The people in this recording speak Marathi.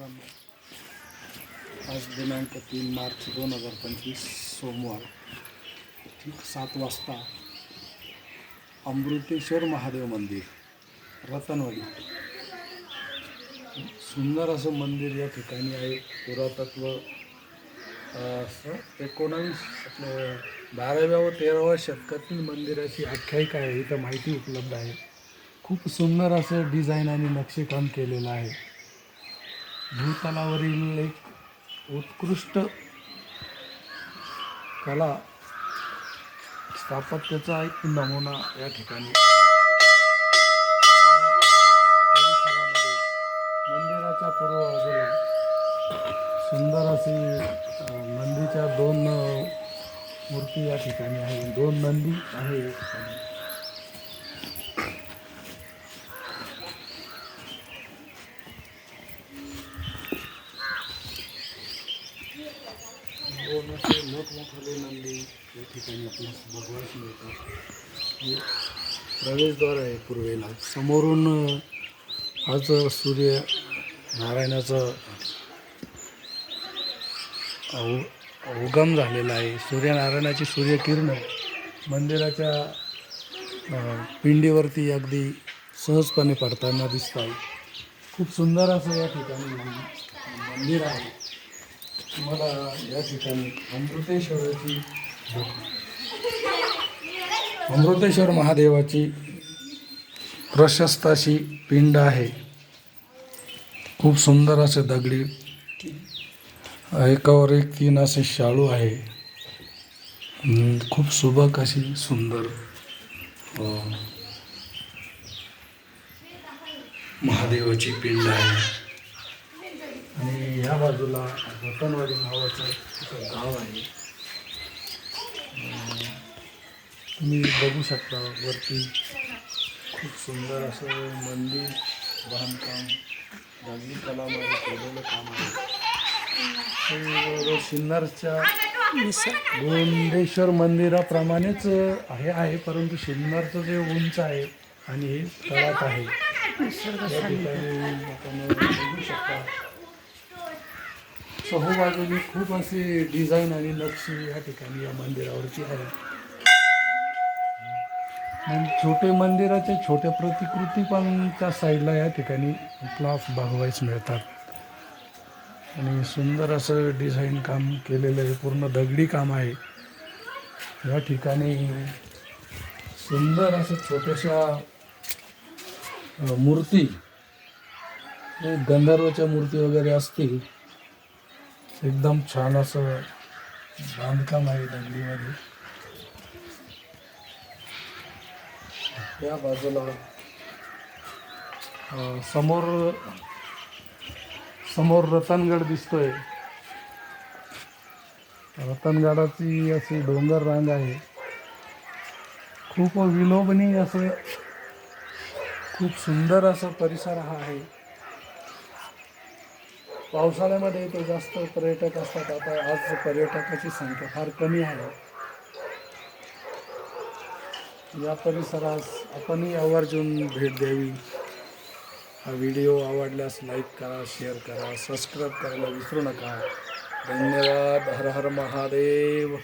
मित्रांनो आज दिनांक तीन मार्च दोन हजार पंचवीस सोमवार. ठीक सात वाजता अमृतेश्वर महादेव मंदिर रतनवाडी. सुंदर असं मंदिर या ठिकाणी आहे. पुरातत्व असं एकोणावीस बाराव्या व तेराव्या शतकातील मंदिराची आख्यायिका आहे. इथं माहिती उपलब्ध आहे. खूप सुंदर असं डिझाईन आणि नक्षीकाम केलेलं आहे. भूतलावरील एक उत्कृष्ट कला स्थापत्याचा एक नमुना या ठिकाणी या परिसरामध्ये मंदिराच्या पूर्व बाजूला सुंदर अशी नंदीच्या दोन मूर्ती या ठिकाणी आहे. दोन नंदी आहे या ठिकाणी दोन असे मोठमोठाले नंदी या ठिकाणी आपल्यास बघवायला मिळतात हे प्रवेशद्वार आहे पूर्वेला. समोरून आज सूर्य नारायणाचं अव- उगम झालेला आहे. सूर्यनारायणाची सूर्यकिरण मंदिराच्या पिंडीवरती अगदी सहजपणे पडताना दिसत आहे खूप सुंदर असं या ठिकाणी मंदिर आहे. तुम्हाला या ठिकाणी अमृतेश्वराची अमृतेश्वर महादेवाची प्रशस्त अशी पिंड आहे. खूप सुंदर असे दगडी एकावर एक तीन असे शाळू आहे. खूप सुबक अशी सुंदर महादेवाची पिंड आहे. आणि ह्या बाजूला रतनवाडी नावाचं एक गाव आहे. तुम्ही बघू शकता वरती खूप सुंदर असं मंदिर बांधकाम दगडी कलामध्ये केलेलं काम आहे. ते सिन्नरच्या गोंदेश्वर मंदिराप्रमाणेच हे आहे परंतु शिन्नरचं जे उंच आहे आणि हे तळात आहे. या ठिकाणी आपण बघू शकता चहूबाजूने खूप अशी डिझाईन आणि नक्षी या ठिकाणी या मंदिरावरती आहे. आणि छोटे मंदिराच्या छोट्या प्रतिकृती पण त्या साईडला या ठिकाणी क्लाफ बघवायच मिळतात. आणि सुंदर असं डिझाईन काम केलेलं आहे पूर्ण दगडी काम आहे. या ठिकाणी सुंदर असं छोट्याशा मूर्ती गंधर्वच्या मूर्ती वगैरे असतील. एकदम छान असं बांधकाम आहे दंडीमध्ये या बाजूला समोर समोर रतनगड दिसतोय. रतनगडाची अशी डोंगर रांग आहे. खूप विलोभनीय असं खूप सुंदर असा परिसर हा आहे. पावसाळ्यामध्ये ते जास्त पर्यटक असतात. आता आज पर्यटकाची संख्या फार कमी आहे. या परिसरास आपणही आवर्जून भेट द्यावी. हा व्हिडिओ आवडल्यास लाईक करा शेअर करा सबस्क्राईब करायला विसरू नका. धन्यवाद. हर हर महादेव.